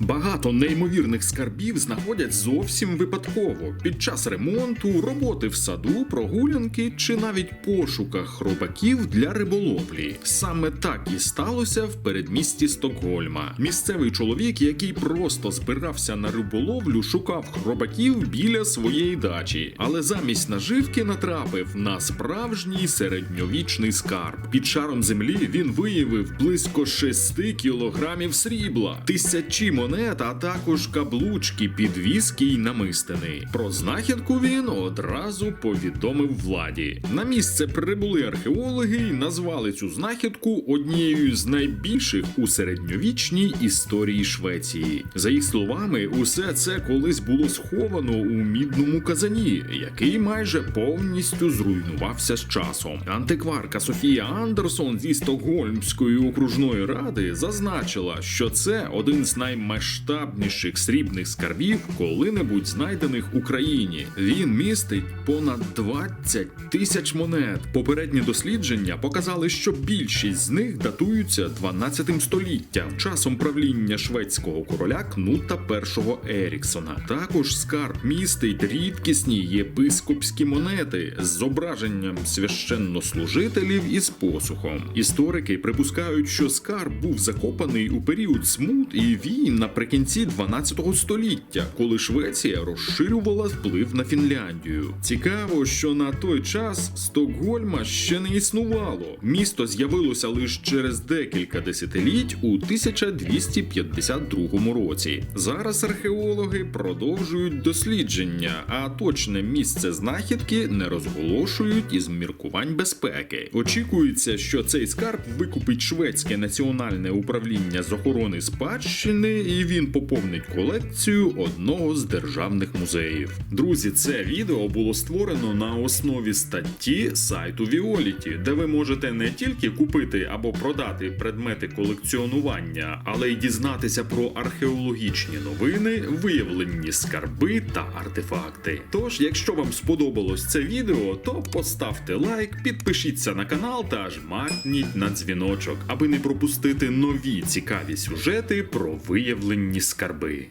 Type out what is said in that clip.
Багато неймовірних скарбів знаходять зовсім випадково під час ремонту, роботи в саду, прогулянки чи навіть пошуках хробаків для риболовлі. Саме так і сталося в передмісті Стокгольма. Місцевий чоловік, який просто збирався на риболовлю, шукав хробаків біля своєї дачі, але замість наживки натрапив на справжній середньовічний скарб. Під шаром землі він виявив близько 6 кілограмів срібла, тисячі монет, а також каблучки, підвіски й намистини. Про знахідку він одразу повідомив владі. На місце прибули археологи і назвали цю знахідку однією з найбільших у середньовічній історії Швеції. За їх словами, усе це колись було сховано у мідному казані, який майже повністю зруйнувався з часом. Антикварка Софія Андерсон зі Стокгольмської окружної ради зазначила, що це один з наймасштабніших срібних скарбів, коли-небудь знайдених в Україні. Він містить понад 20 тисяч монет. Попередні дослідження показали, що більшість з них датуються 12 століттям, часом правління шведського короля Кнута І Еріксона. Також скарб містить рідкісні єпископські монети з зображенням священнослужителів із посухом. Історики припускають, що скарб був закопаний у період смут і війн наприкінці 12 століття, коли Швеція розширювала вплив на Фінляндію. Цікаво, що на той час Стокгольма ще не існувало. Місто з'явилося лише через декілька десятиліть у 1252 році. Зараз археологи продовжують дослідження, а точне місце знахідки не розголошують із міркувань безпеки. Очікується, що цей скарб викупить шведське національне управління з охорони спадщини, і він поповнить колекцію одного з державних музеїв. Друзі, це відео було створено на основі статті сайту Violet, де ви можете не тільки купити або продати предмети колекціонування, але й дізнатися про археологічні новини, виявлені скарби та артефакти. Тож, якщо вам сподобалось це відео, то поставте лайк, підпишіться на канал та жмакніть на дзвіночок, аби не пропустити нові цікаві сюжети про виявлені скарби.